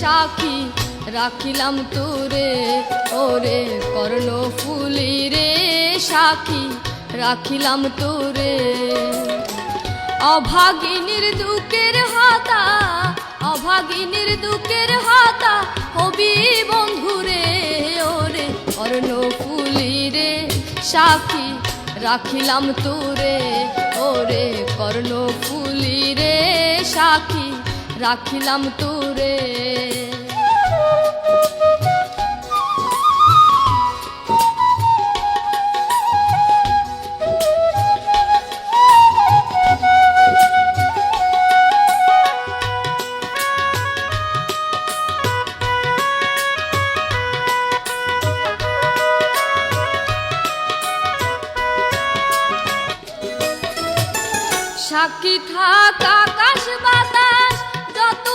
সাক্ষী রাখিলাম তোরে, ওরে কর্ণ ফুলি রে সাক্ষী রাখিলাম তোরে। অভাগিনীর দুঃখের হাতা, অভাগিনীর দুঃখের হাতা, হবি বন্ধুরে ওরে কর্ণ ফুলি রে সাক্ষী রাখিলাম তোরে, ওরে কর্ণ ফুলি রে সাক্ষী রাখিলাম তোরে। সাক্ষী থাক আকাশ বাতাস যত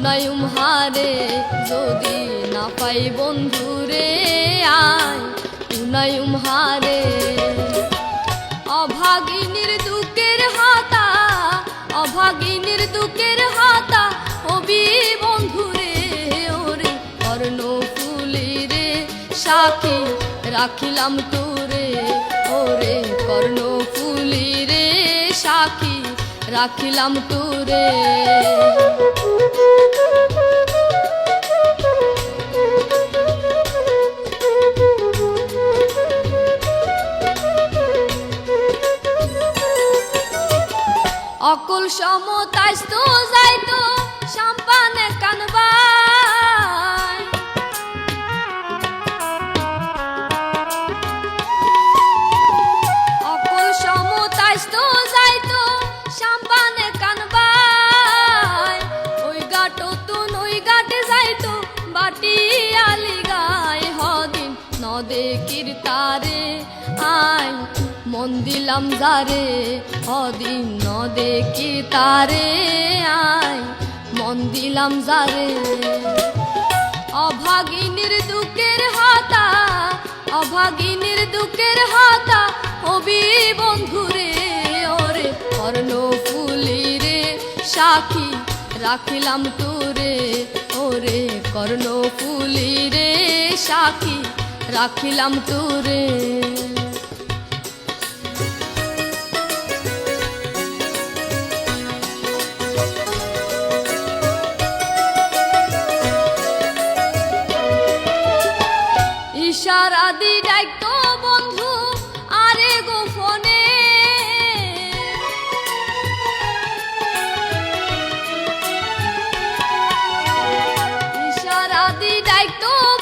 উনায়ুম হারে যদি না পাই বন্ধুরে আয় উনায়ুম হারে অভাগিনীর দুঃখের হাতা, অভাগিনীর দুঃখের হাতা, হবি বন্ধুরে ওরে কর্ণ ফুলি রে সাক্ষী রাখিলাম তোরে, ওরে কর্ণ ফুলি রে সাক্ষী রাখিলাম তোরে। অকুল সমতাইস তো যাইতো সাম্পানে কানবাই। অকুল সমতাইস তো যাইতো সাম্পানে কানবাই। ওই গাটো তুন ওই গাটে যাইতো বাটি আলি গায়। নদে কীর্তারে আয় মন দিলাম যারে হদিন নদে কি তারে আয়। মন দিলাম যারে, অভাগিনীর দুঃখের হাতা, অভাগিনীর দুঃখের হাতা, হবি বন্ধুরে ওরে কর্ণ ফুলি রে, সাক্ষী রাখিলাম তোরে, ওরে কর্ণ ফুলি রে, সাক্ষী রাখিলাম তোরে।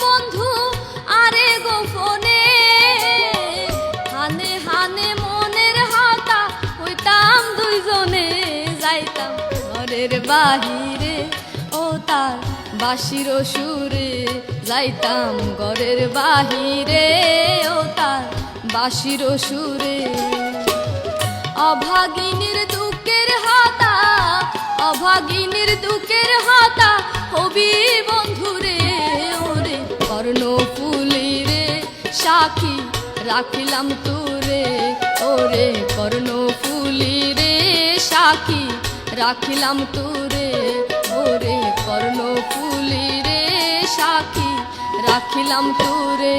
বন্ধু, আরে হানে হানে মনের হাতা দুইজনে, যাইতাম ঘরের বাহিরে ও তার বাসির সুরে, যাইতাম ঘরের বাহিরে ও তার বাসির সুরে। অভাগিনীর দুঃখের হাতা, অভাগিনীর দুঃখের হাতা হবি বন্ধুরে সাক্ষী রাখিলাম তোরে, ওরে কর্ণ ফুলি রে সাক্ষী রাখিলাম তোরে, ওরে কর্ণ ফুলি রে সাক্ষী রাখিলাম তোরে।